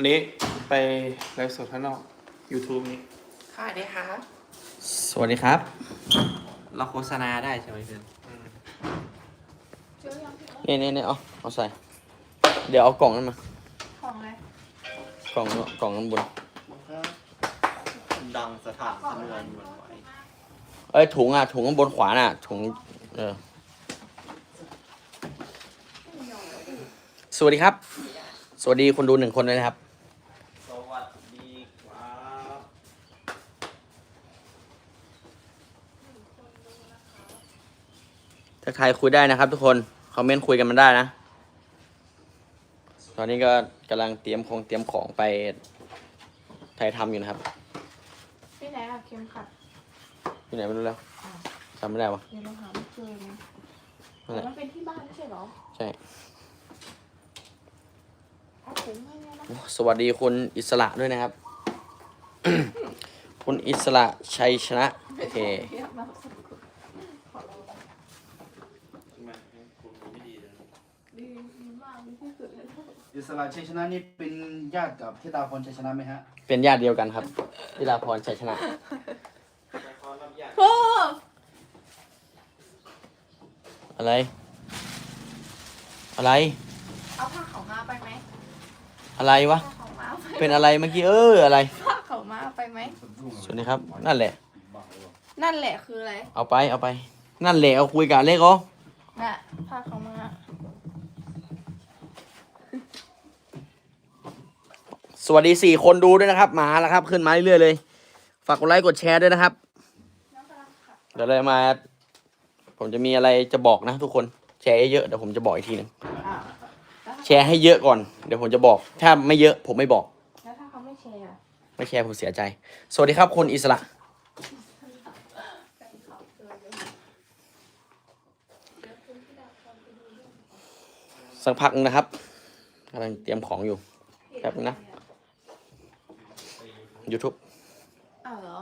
อันนี้ไปไลฟ์สดข้างนอก YouTube นี้ ค่ะได้ครับสวัสดีครับ เราโฆษณาได้ใช่ไหมเพื่อนนี่นี่นี่เอาเอาใส่ เดี๋ยวเอากล่องนั้นมา ของอะไรกล่องนู้นกล่องนั้นบน ดังสถานสนวนวันไหวเอ้ยถุงอะถุงข้างบนขวาน่ะถุงเออสวัสดีครับ สวัสดีคนดูหนึ่งคนเลยนะครับ สวัสดีครับ ถ้าใครคุยได้นะครับ ทุกคนคอมเมนต์คุยกันมันได้นะ ตอนนี้ก็กำลังเตรียมของเตรียมของไปถ่ายทำอยู่นะครับที่ไหนอะเข็มขัดที่ไหนไม่รู้แล้วจำไม่ได้วะเดี๋ยวเราหาไม่เจอนะนั่นแหละมันเป็นที่บ้านไม่ใช่เหรอใช่เอาถุงให้เนี่ยนะโอ้สวัสดีคุณอิสระด้วยนะครับ คุณอิสระชัยชนะโอเค เรียกมาสักครู่ขอลอง ทำไมคุณไม่ดีเลย ดีดีมากดีที่สุดเลย อิสระชัยชนะนี่เป็นญาติกับทิตาพรชัยชนะไหมฮะเป็นญาติเดียวกันครับวิลาพรชัยชนะไปขอรับญาติโอ้อะไร อะไร เอาผ้าขาวม้าไปไหมอะไรวะ ผ้าขาวม้าไปเป็นอะไรเมื่อกี้เอออะไร ผ้าขาวม้าไปไหม สวัสดีครับ นั่นแหละ นั่นแหละคืออะไร เอาไปเอาไป นั่นแหละเอาคุยกับเล็กเหรอน่ะผ้าขาวม้า สวัสดีสี่คนดูด้วยนะครับ มาแล้วครับ ขึ้นมาเรื่อยๆเลย ฝากกดไลค์กดแชร์ด้วยนะครับน้ำปลาค่ะเดี๋ยวเลยมา ผมจะมีอะไรจะบอกนะ ทุกคนแชร์เยอะๆเดี๋ยวผมจะบอกอีกทีหนึงอ้าวแล้วแชร์ให้เยอะก่อน เดี๋ยวผมจะบอก ถ้าไม่เยอะผมไม่บอก แล้วถ้าเขาไม่แชร์อะไม่แชร์ผมเสียใจ สวัสดีครับคุณอิสระ สักพักนึงนะครับกำลังเตรียมของอยู่แป๊บนึงนะ YouTube อ้าวเหรอ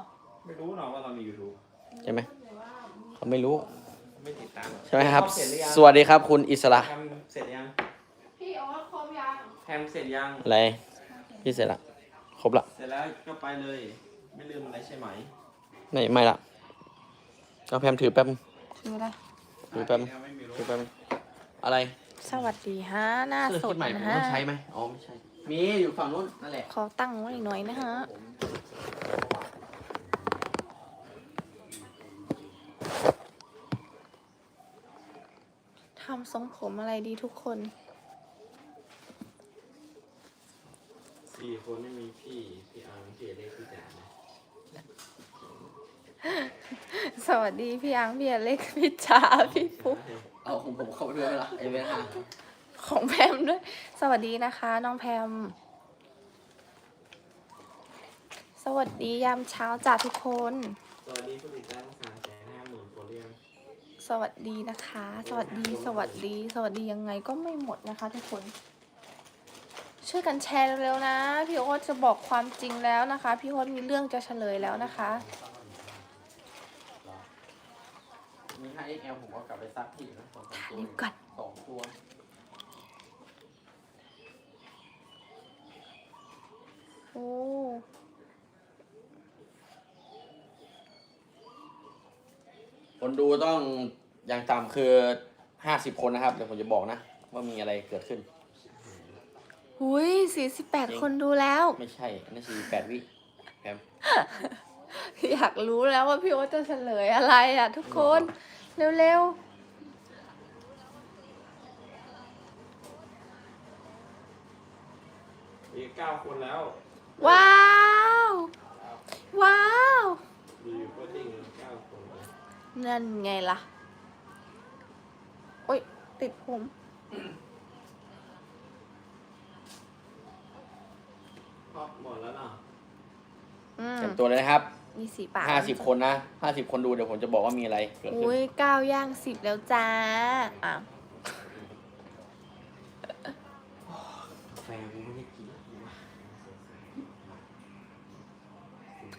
ไม่รู้หรอกว่าเรามียูทูบใช่ไหมเขาไม่รู้ไม่ติดตามใช่ไหมครับ เสร็จหรือยังสวัสดีครับ คุณอิสระแฮมเสร็จยังพี่โอ๊ตครบยังแฮมเสร็จยัง อะไรพี่เสร็จละครบละเสร็จแล้วก็ไปเลย ไม่ลืมอะไรใช่ไหมไม่ไม่ละเอาแพมถือแป๊บนึงคืออะไรถือแป๊บนึงไม่มีรู้ถือแป๊บนึงอะไรสวัสดีฮะหน้าเสื้อสคิดดใหม่ผนะมฮะ ต้องใช้ไหมอ๋อไม่ใช่ มีอยู่ฝั่งนู้นนั่นแหละขอตั้งไว้หน่อยนะฮะ ทำทรงผมอะไรดีทุกคน สี่คนไม่มีพี่ พี่อาร์มพี่เล็กพี่จ๋านะสวัสดีพี่อังพี่อเล็กพี่จ๋าพี่ปุ๊ก เอาของผมเข้าไปด้วยละไอ้เวลา ของแพมด้วย สวัสดีนะคะ น้องแพม สวัสดียามเช้าจ้าทุกคน สวัสดีผู้ติดตามสามแสนห้าหมื่นคนเรียงสวัสดีนะคะ สวัสดี สวัสดี สวัสดียังไงก็ไม่หมดนะคะ ทุกคน ช่วยกันแชร์เร็วๆนะ พี่โอ๊ตจะบอกความจริงแล้วนะคะ พี่โอ๊ตมีเรื่องจะเฉลยแล้วนะคะ มี 5XL ผมเอากลับไปซักที่นะสองสามตัวรีบก่อนสองตัว อ้ คนดูต้องอย่างต่ำคือห้าสิบคนนะครับ เดี๋ยวผมจะบอกนะ ว่ามีอะไรเกิดขึ้น หุยสี่สิบแปดคนดูแล้ว ไม่ใช่อันนั่นสี่แปดวิแพมอยากรู้แล้วว่าพี่โอ๊ตจะเฉลยอะไรอะทุกคน เร็วอีกเก้าคนแล้วๆ ว้าว ว้าวมีอยู่ก็ดิ้งเก้าคนเลยนั่นไงล่ะ โอ๊ยติดผมครอบหมดแล้วเนาะอืมเต็มตัวเลยนะครับมีสีปากห้าสิบคนนะห้าสิบคนดูเดี๋ยวผมจะบอกว่ามีอะไรเกิดขึ้นอุ้ยเก้าย่างสิบแล้วจ้า อะ แฟนกูไม่ได้กิน สุด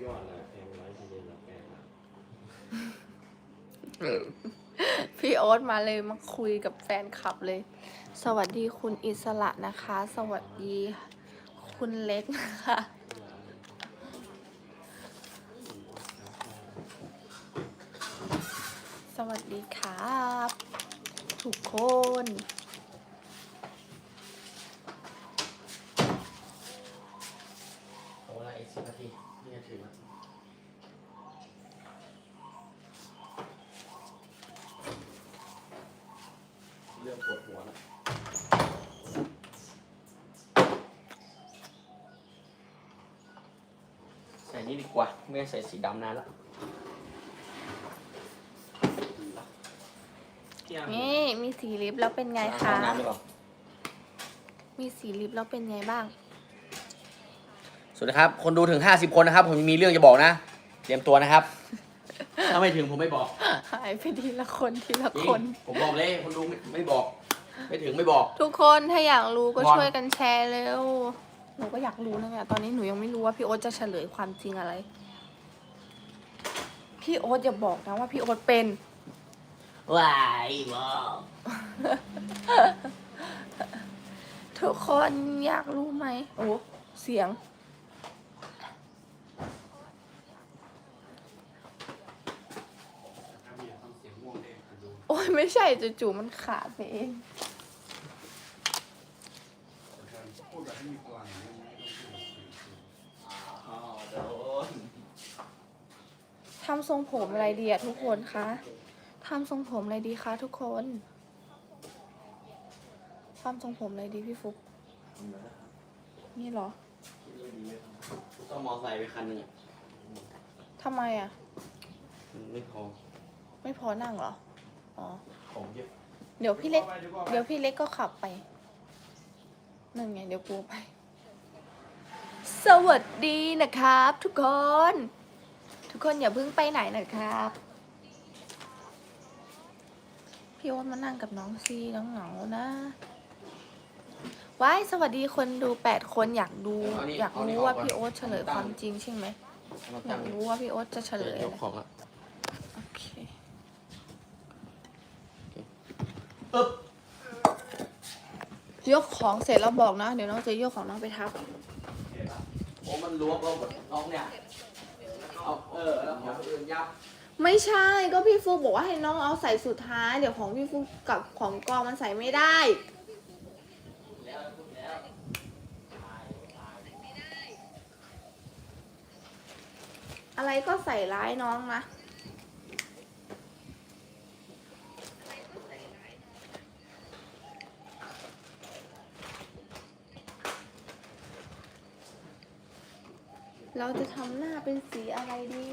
ยอดเลยแพงร้อยทีเดียวแล้วแพงละพี่โอ๊ตมาเลยมาคุยกับแฟนคลับเลย สวัสดีคุณอิสระนะคะ สวัสดีคุณเล็กนะคะ สวัสดีครับ ทุกคน โอ้ละอีกสิบนาทีนี่จะถึงแล้วเริ่มปวดหัวแล้วใส่ นี่ดีกว่า ไม่ใส่สีดำนานแล้วพี่อาร์มนี่มีสีลิปแล้วเป็นไงคะล้างห้องน้ำดีกว่ามีสีลิปแล้วเป็นไงบ้าง สวัสดีครับ คนดูถึง 50 คนนะครับ ผมมีเรื่องจะบอกนะ เตรียมตัวนะครับ ถ้าไม่ถึงผมไม่บอก หายไปทีละคนทีละจริงคน ผมบอกเลย คนดูไม่ไม่บอก ไม่ถึงไม่บอก ทุกคนถ้าอยากรู้ก็งอน ช่วยกันแชร์เร็ว หนูก็อยากรู้นะเนี่ย ตอนนี้หนูยังไม่รู้ว่าพี่โอ๊ตจะเฉลยความจริงอะไร พี่โอ๊ตอย่าบอกนะว่าพี่โอ๊ตเป็น ว้ายบอกทุกคนอยากรู้ไหม โอ้ เสียงอาร์มอย่าทำเสียงม่วงเลยคนดูโอ้ยไม่ใช่จู่ๆมันขาดไปเอง พูดแบบให้มีพลังนะไม่ต้องพูดแบบ อ๋อโดน ทำทรงผมอะไรดีอะทุกคนคะทำทรงผมอะไรดีคะทุกคนทำทรงผมอะไรดีพี่ฟุกนี่เหรอต้องมอไซค์ไปคันหนึงอะทำไมอะมันไม่พอ ไม่พอนั่งเหรอ อ๋อ ของเยอะเดี๋ยวพี่เล็ก เดี๋ยวพี่เล็กก็ขับไปนั่นไงเดี๋ยวกูไป สวัสดีนะครับทุกคน ทุกคนอย่าเพิ่งไปไหนนะครับ พี่โอ๊ตมานั่งกับน้องซีน้องเหงาๆนะว้ายสวัสดีคนดูแปดคนอยากดู อยากรู้ว่าพี่โอ๊ตเฉลยความจริงใช่ไหมเราอยาตั้กงรู้ว่าพี่โอ๊ตจะเฉลยยอะกไรของละโอเคอึ๊บยกของเสร็จแล้วบอกนะ เดี๋ยวน้องจะยกของน้องไปทับโอ้มันล้วงเราแบบน้องเนี่ย เอาเออแล้วของคนอื่นยับไม่ใช่ก็พี่ฟุกบอกว่าให้น้องเอาใส่สุดท้าย เดี๋ยวของพี่ฟุกกับของกองมันใส่ไม่ได้ อะไรก็ใส่ร้ายน้องนะ เราจะทำหน้าเป็นสีอะไรดี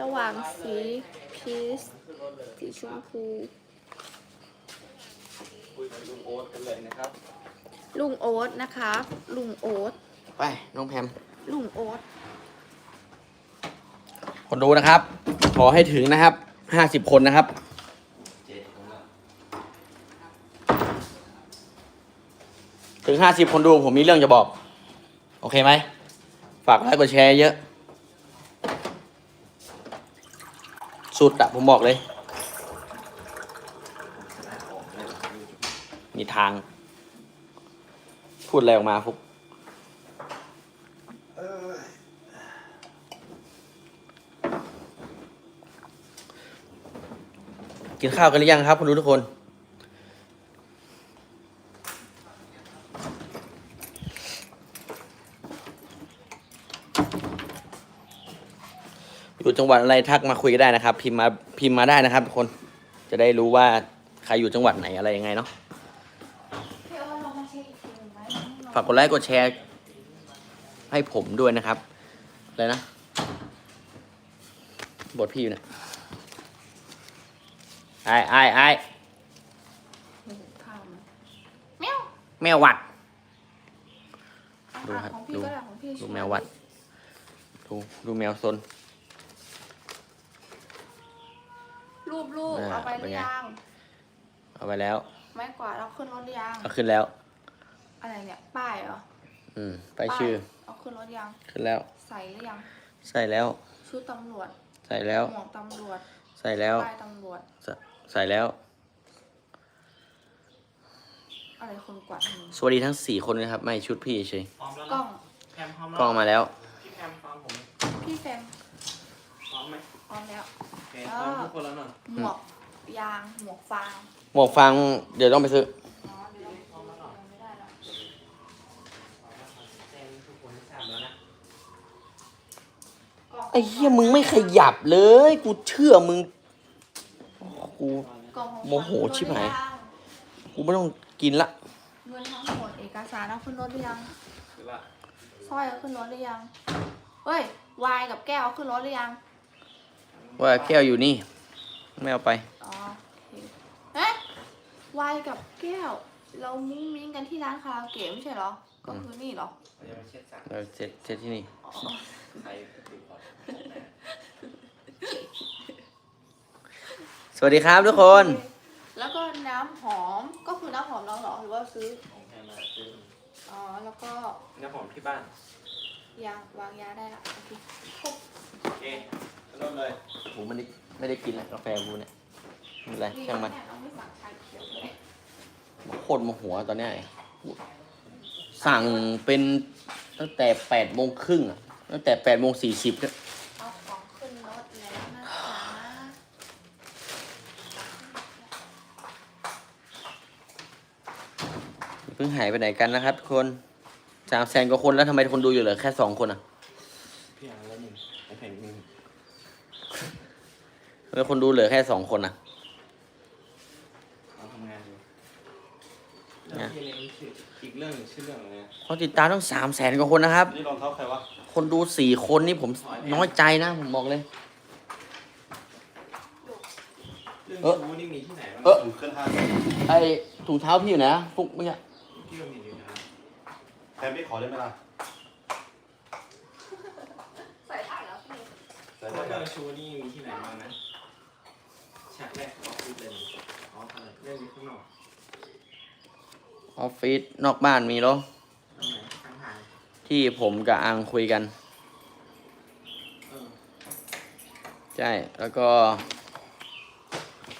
ระหว่างสีพีชสีชมพูคุยกับลุงโอ๊ตกันเลยนะครับ ลุงโอ๊ตนะคะลุงโอ๊ตไปน้องแพมลุงโอ๊ตคนดูนะครับ ขอให้ถึงนะครับห้าสิบคนนะครับ ถึงห้าสิบคนดูผมมีเรื่องจะบอก โอเคไหม ฝากไลค์กดแชร์เยอะ สุดอะผมบอกเลย มีทาง พูดอะไรออกมาฟุกกินข้าวกันหรือยังครับ คุณดูทุกคน จังหวัดอะไรทักมาคุยกันได้นะครับ พิมพ์มาพิมพ์มาได้นะครับทุกคนจะได้รู้ว่าใครอยู่จังหวัดไหนอะไรยังไงเนาะพี่โอ๊ตลองมาเช็คอีกทีหนึ่งไหมฝากกดไลค์กดแชร์ ให้ผมด้วยนะครับอะไรนะบทพี่อยู่เนี่ยไอ้ไอ้ไอ้ทำแมวแมววัดอะดูครับของพี่ดูก็ได้ของพี่ดูช่ยแมววัด ดูดูแมวซน รูปรูปเออเอาไปหเป็นรือไงยังเอาไปแล้ว ไม้กวาดเอาขึ้นรถหรือยังเอาขึ้นแล้ว อะไรเนี่ยป้ายเหรออืมไปชื่อป้ายเอาขึ้นรถยัง ขึ้นแล้ว ใส่หรือยังใส่แล้ว ชุดตำรวจใส่แล้ว หมวกตำรวจใส่แล้ว ป้ายตำรวจ ใส่ใส่แล้ว อะไรคนกวาดถนนสวัสดีทั้งสี่คนนะครับ ไม่ชุดพี่เฉยพร้อมแล้วกล้นะอง แคมพร้อมกล้องแล้วมาแล้ว พี่แคมฟังผมพี่แฟมพร้อมไหมพร้อมแล้วโอเค พร้อมทุกคนแล้วเนอะหมวกยางหมวกฟางหมวกฟังเดี๋ยวต้องไปซื้อ อ๋อเดี๋ยวเราไม่ได้แล้วแจ้งทุกคนให้ทราบแล้วนะไอ้เหี้ยมึงไม่ขยับเลย กูเชื่อมึงกู กล่องของโมโหขวัญชิบหายขึ้นรถรือกูไม่ต้องกินละยังเงินทั้งหมดเอกสารเอาขึ้นรถหรือยังคือว่าสร้อยเอาขึ้นรถหรือยังเฮ้ยวายกับแก้วเอาขึ้นรถหรือยัง ว่าแก้วอยู่นี่ ไม่เอาไป อ๋อโอเคเอ๊ะวายกับแก้ว เรามุ้งมิ้งกันที่ร้านคาราโอเกะไม่ใช่เหรอ ก็คือนี่เหรอเราจะมาเช็ดสักเราเซ็ตเซ็ตที่นี่ อ๋อ ใครติดก่อนสวัสดีครับทุกคน แล้วก็น้ำหอม ก็คือน้ำหอมเราเหรอ หรือว่าซื้อ ของแคมมาซื้ออ๋อ แล้วก็น้ำหอมที่บ้าน ยางวางยาได้ละ โอเคครบโอเค เริ่มเลยผมไม่ได้ไม่ได้กินแล้วกาแฟกูเนี่ยไม่เป็นไรช่างมันเราไม่สั่งชาเขียวเลยโคตรโมโหตอนเนี้ยไอ้สั่งเป็นตั้งแต่แปดโมงครึ่งอะตั้งแต่แปดโมงสี่สิบเอาของขึ้นรถแล้วนะจ๊ะเพิ่งหายไปไหนกันนะครับทุกคนสามแสนกว่าคนแล้วทำไมคนดูอยู่เหลือแค่สองคนอะ พี่อ่านแล้วหนึ่งไอ้แผ่นหนึ่ง ทำ ไมคนดูเหลือแค่สองคนอะเราทำงานอยู่แล้วพี่เรียนชื่ออีกเรื่องหนึ่งชื่อเรื่องอะไรนะเขาติดตามต้องสามแสนกว่าคนนะครับ นี่รองเท้าใครวะคนดูสี่คนนี่ผมน้อยใจนะผมบอกเลย เรื่องเออชู้นี่มีที่ไหนบ้างเออผมขึ้นห้างไอ้ถุงเท้าพี่อยู่ไหนอะฟุกเมื่อกี้พี่ก็มีอยู่นะแพมไม่ขอได้ไหมล่ะใส่ถ่ายแล้วพี่ แต่เพราะได้เรื่องชู้นี่มีที่ไหนบ้างนะ ฉากแรกของพี่เป็นอ๋ออะไรเรื่องนี้ข้างนอกออฟฟิศนอกบ้านมีเหรอ ตรงไหนข้างทางที่ผมกับอังคุยกัน เออใช่ แล้วก็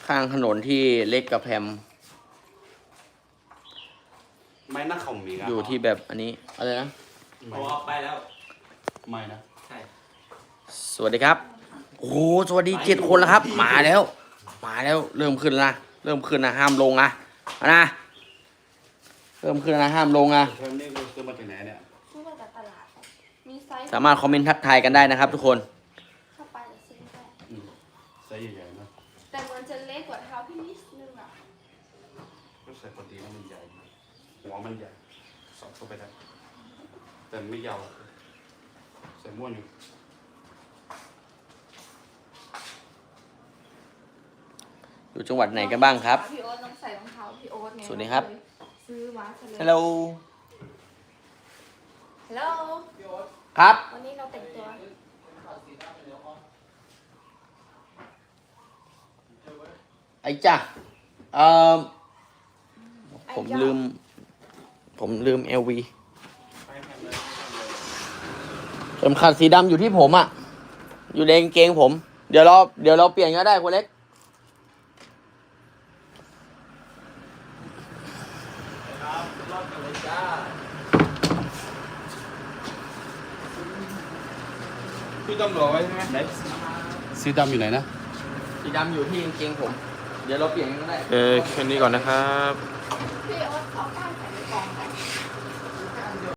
ข้างถนนที่เล็กกับแพมไม่นักของมีอะอยู่ที่แบบอันนี้อะไรนะ พอเอาไปแล้ว ไม่นะ ใช่ สวัสดีครับ โอ้โหสวัสดีเจ็ดคนแล้วครับ มาแล้ว มาแล้วเริ่มขึ้นแล้วนะเริ่มขึ้นนะห้ามลงนะเอานะเริ่มขึ้นแล้วนะห้ามลงนะแพมนี่ซื้อมาจากไหนเนี่ยซื้อมาจากตลาด มีไซส์สามารถคอมเมนต์ทักทายกันได้นะครับ ทุกคนเข้าไปจะซื้อได้อืมไซส์ใหญ่ๆนะแต่เหมือนจะเล็กกว่าเท้าพี่นิดนึงอะก็ใส่ปกติแล้วมันใหญ่หัวมันใหญ่สอดเข้าไปได้แต่ไม่ยาวใส่ม้วนอยู่ อยู่จังหวัดไหนกันบ้างครับ พี่โอ๊ตต้องใส่รองเท้าพี่โอ๊ตไงสวัสดีครับ ซื้อมาซะเลยฮัลโหลฮัลโหลครับ วันนี้เราแต่งตัว ไอ้จ้ะเอ่อผมลืม ผมลืมเอลวีไปแผ่นเลยเข็มขัดสีดำอยู่ที่ผมอะ่ะอยู่ในกางเกงผม เดี๋ยวเรา เดี๋ยวเราเปลี่ยนก็ได้คนเล็ก ครับรอบกันเลยจ้าพี่ตำรวจไว้ใช่ไหมไหนสีดำอยู่ไหนนะ สีดำอยู่ที่กางเกงผม เดี๋ยวเราเปลี่ยนกันก็ได้ เออแค่นี้ก่อนนะครับ พี่โอ๊ตเอาป้ายใส่ในกล่องไหน